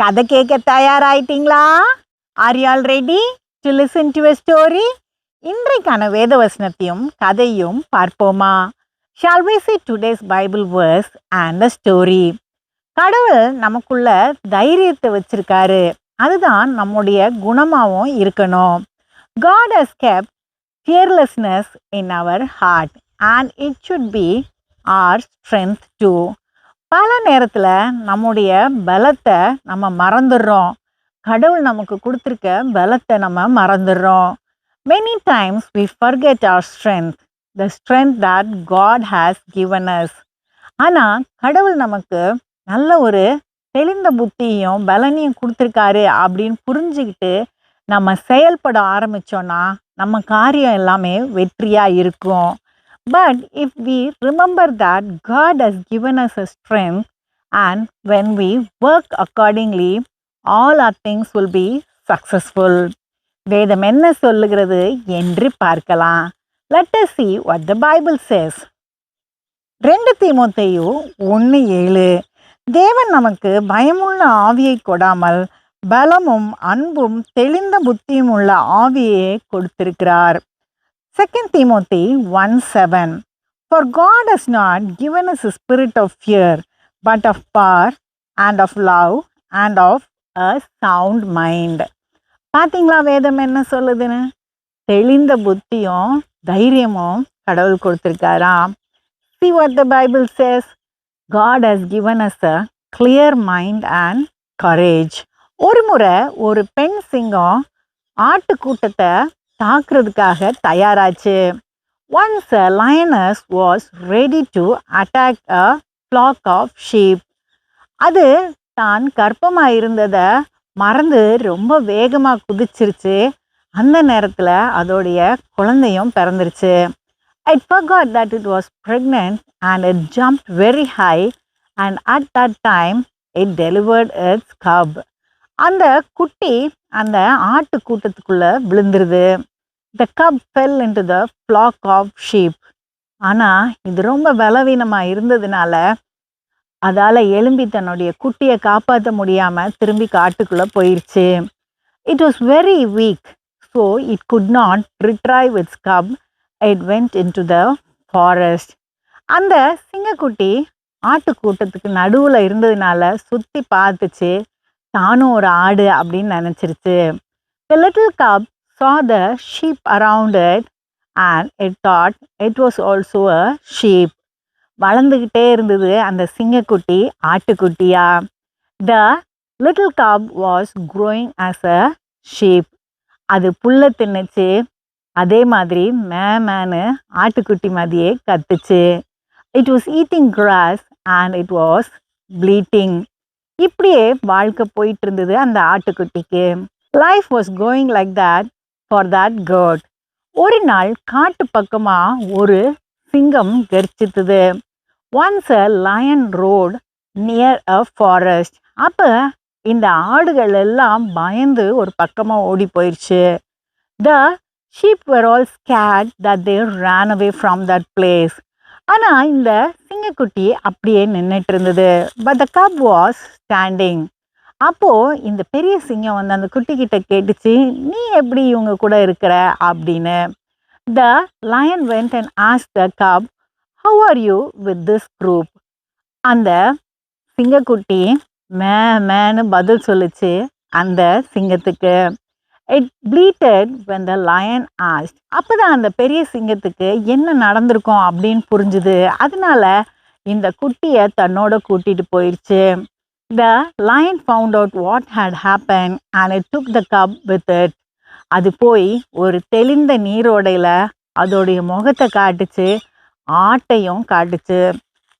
கதை கேட்க தயாராயிட்டீங்களா are y'all ready to listen to story இன்றைக்கான வேத வசனத்தையும் கதையும் பார்ப்போமா shall we see today's Bible verse and the story கடவுள் நமக்குள்ள தைரியத்தை வச்சிருக்காரு அதுதான் நம்முடைய குணமாகவும் இருக்கணும் God has kept fearlessness in our heart and it should be our strength too பல நேரத்தில் நம்முடைய பலத்தை நம்ம மறந்துடுறோம். கடவுள் நமக்கு கொடுத்துருக்க பலத்தை நம்ம மறந்துடுறோம். Many times we forget our strength the strength that God has given us ஆனால் கடவுள் நமக்கு நல்ல ஒரு தெளிந்த புத்தியும் பலனையும் கொடுத்துருக்காரு அப்படின்னு புரிஞ்சுக்கிட்டு நம்ம செயல்பட ஆரம்பித்தோன்னா நம்ம காரியம் எல்லாமே வெற்றியாக இருக்கும். But if we remember that God has given us a strength, and when we work accordingly all our things will be successful. வேதம் என்ன சொல்லுகிறது என்று பார்க்கலாம். Let us see what the Bible says ரெண்டு தீமோத்தேயு ஒன்று ஏழு. தேவன் நமக்கு பயமுள்ள ஆவியை கொடாமல் பலமும் அன்பும் தெளிந்த புத்தியும் உள்ள ஆவியை கொடுத்திருக்கிறார். Second Timothy one seven for God has not given us spirit of fear but of power and of love and of a sound mind பார்த்தீங்களா வேதம் என்ன சொல்லுதுன்னு? தெளிந்த புத்தியும் தைரியமும் கடவுள் கொடுத்துருக்காராம். See what the Bible says God has given us a clear mind and courage ஒரு முறை ஒரு பெண் சிங்கம் ஆட்டுக்கூட்டத்தை தாக்குறதுக்காக தயாராச்சு. Once a lioness was ready to attack a flock of sheep அது தான் கர்ப்பமாக இருந்ததை மறந்து ரொம்ப வேகமாக குதிச்சிருச்சு. அந்த நேரத்தில் அதோடைய குழந்தையும் பிறந்துருச்சு. It forgot that it was pregnant and it jump very high and at that time it delivered its cub அந்த குட்டி அந்த ஆட்டு கூட்டத்துக்குள்ளே விழுந்துருது. The cub fell into the flock of sheep ஆனால் இது ரொம்ப பலவீனமாக இருந்ததுனால அதால் எலும்பி தன்னுடைய குட்டியை காப்பாற்ற முடியாமல் திரும்பி காட்டுக்குள்ளே போயிடுச்சு it was very weak so it could not retrieve its cub it went into the forest அந்த சிங்கக்குட்டி ஆட்டு கூட்டத்துக்கு நடுவில் இருந்ததுனால சுற்றி பார்த்துச்சு. தானும் ஒரு ஆடு அப்படின்னு நினச்சிருச்சு. The little cub saw the sheep around it and it thought it was also a sheep. வளர்ந்துக்கிட்டே இருந்தது அந்த சிங்கக்குட்டி ஆட்டுக்குட்டியா? The little cub was growing as a sheep. அது புல்லை தின்னுச்சு. அதே மாதிரி மே மேனு ஆட்டுக்குட்டி மாதிரியே கத்துச்சு. It was eating grass and it was bleating இப்படியே வாழ்க்கை போயிட்டு இருந்தது அந்த ஆட்டுக்குட்டிக்கு. Life was going like that for that herd ஒரு நாள் காட்டு பக்கமாக ஒரு சிங்கம் கர்ச்சித்துது. Once a lion roared near a forest அப்போ இந்த ஆடுகள் எல்லாம் பயந்து ஒரு பக்கமாக ஓடி போயிடுச்சு the sheep were all scared that they ran away from that place ஆனால் இந்த சிங்கக்குட்டி அப்படியே நின்றுட்டு இருந்தது. But the cub was standing அப்போது இந்த பெரிய சிங்கம் வந்து அந்த குட்டிக்கிட்ட கேட்டுச்சு நீ எப்படி இவங்க கூட இருக்கிற? அப்படின்னு. The lion went and ask the cub how are you with this group அந்த சிங்கக்குட்டி மே மேன்னு பதில் சொல்லுச்சு அந்த சிங்கத்துக்கு. It bleated when the lion asked அப்போ தான் அந்த பெரிய சிங்கத்துக்கு என்ன நடந்திருக்கும் அப்படின்னு புரிஞ்சுது. அதனால இந்த குட்டியை தன்னோட கூட்டிகிட்டு போயிடுச்சு the lion found out what had happen and it took the cub with it அது போய் ஒரு தெளிந்த நீரோடையில் அதோடைய முகத்தை காட்டுச்சு ஆட்டையும் காட்டுச்சு.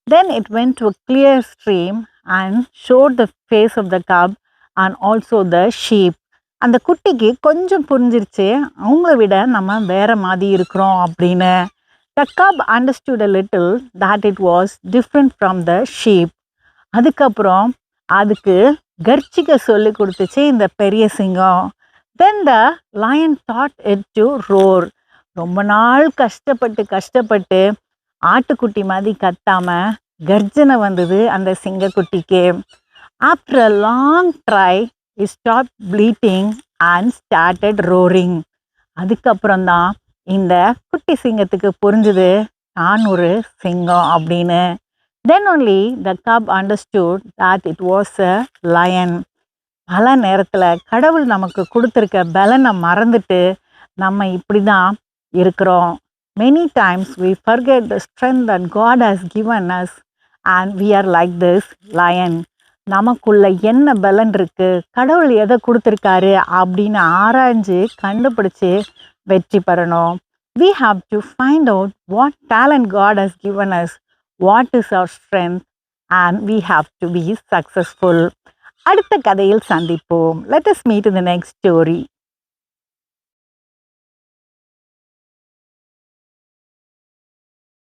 Then it went to clear stream and showed the face of the cub and also the sheep அந்த குட்டிக்கு கொஞ்சம் புரிஞ்சிருச்சு அவங்கள விட நம்ம வேற மாதிரி இருக்கிறோம் அப்படின்னு. The cub understood a little that it was different from the sheep அதுக்கப்புறம் அதுக்கு கர்ச்சிக்க சொல்லி கொடுத்துச்சு இந்த பெரிய சிங்கம். Then the lion taught it to roar ரொம்ப நாள் கஷ்டப்பட்டு கஷ்டப்பட்டு ஆட்டுக்குட்டி மாதிரி கத்தாமல் கர்ஜனை வந்தது அந்த சிங்கக்குட்டிக்கு. After a long try he stop bleating and started roaring அதுக்கப்புறம் தான் இந்த குட்டி சிங்கத்துக்கு புரிஞ்சுது நான் ஒரு சிங்கம் அப்படின்னு then only the cub understood that it was a lion பல நேரத்தில் கடவுள் நமக்கு கொடுத்துருக்க பலனை மறந்துட்டு நம்ம இப்படி தான் இருக்கிறோம். Many times we forget the strength that God has given us and we are like this lion நமக்குள்ள என்ன பலன் இருக்குது கடவுள் எதை கொடுத்துருக்காரு அப்படின்னு ஆராய்ஞ்சு கண்டுபிடிச்சி வெற்றி பெறணும். We have to find out what talent God has given us what is our strength and we have to be successful അടുത്ത കഥയിൽ സന്ധിപ്പോവും let's meet the next story